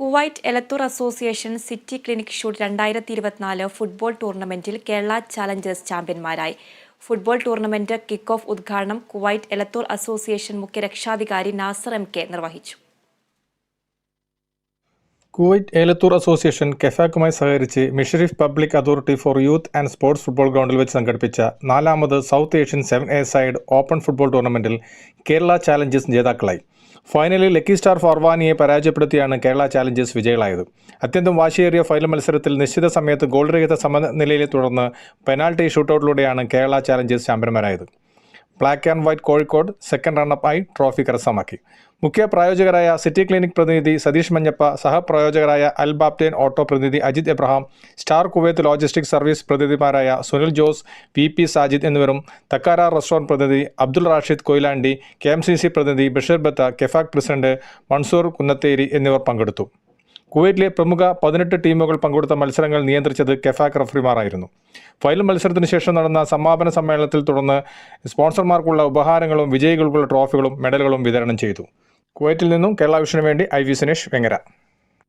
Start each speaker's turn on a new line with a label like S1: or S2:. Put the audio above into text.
S1: Kuwait Elathur association city clinic shoot രണ്ടായിരത്തി ഇരുപത്തിനാല് football ടൂർണമെന്റിൽ കേരള ചാലഞ്ചേഴ്സ് ചാമ്പ്യന്മാരായി. ഫുട്ബോൾ ടൂർണമെന്റ് കിക്ക് ഓഫ് ഉദ്ഘാടനം കുവൈറ്റ് എലത്തൂർ അസോസിയേഷൻ മുഖ്യ രക്ഷാധികാരി നാസർ എം കെ നിർവഹിച്ചു.
S2: കുവൈറ്റ് ഏലത്തൂർ അസോസിയേഷൻ കെഫാക്കുമായി സഹകരിച്ച് Mishref public authority for youth and sports football ഗ്രൗണ്ടിൽ വെച്ച് സംഘടിപ്പിച്ച നാലാമത് South Asian seven a side open football ടൂർണമെന്റിൽ കേരള ചാലഞ്ചേഴ്സ് ജേതാക്കളായി. ഫൈനലിൽ ലക്കി സ്റ്റാർ ഫോർവാനിയെ പരാജയപ്പെടുത്തിയാണ് കേരള ചാലഞ്ചേഴ്സ് വിജയികളായത്. അത്യന്തം വാശിയേറിയ ഫൈനൽ മത്സരത്തിൽ നിശ്ചിത സമയത്ത് ഗോൾ രഹിത സമനിലയെ തുടർന്ന് പെനാൽറ്റി ഷൂട്ടൌട്ടിലൂടെയാണ് Kerala challengers ചാമ്പ്യന്മാരായത്. Black and white Kozhikode second runner up റണ്ണപ്പായി trophy കരസ്ഥമാക്കി. മുഖ്യ പ്രായോജകരായ സിറ്റി ക്ലിനിക് പ്രതിനിധി സതീഷ് മഞ്ഞപ്പ സഹപ്രായോജകരായ അൽ ഓട്ടോ പ്രതിനിധി Ajith Abraham Star Kuwait logistic service പ്രതിനിധിമാരായ Sunil Jose V P Sajid എന്നിവരും തക്കാര റെസ്റ്റോറന്റ് പ്രതിനിധി Abdul Rashid Koyilandy K M C C പ്രതിനിധി ബഷീർ ബത്ത കെഫാക് പ്രസിഡന്റ് മൻസൂർ കുന്നത്തേരി എന്നിവർ പങ്കെടുത്തു. കുവൈറ്റിലെ പ്രമുഖ പതിനെട്ട് ടീമുകൾ പങ്കെടുത്ത മത്സരങ്ങൾ നിയന്ത്രിച്ചത് കെഫാക് റഫറിമാരായിരുന്നു. ഫൈനൽ മത്സരത്തിന് ശേഷം നടന്ന സമാപന സമ്മേളനത്തിൽ തുടർന്ന് സ്പോൺസർമാർക്കുള്ള ഉപഹാരങ്ങളും വിജയികൾക്കുള്ള ട്രോഫികളും മെഡലുകളും വിതരണം ചെയ്തു. കുവൈറ്റിൽ നിന്നും കേരള വിഷനു വേണ്ടി ഐ വി സുനേഷ് വെങ്ങര.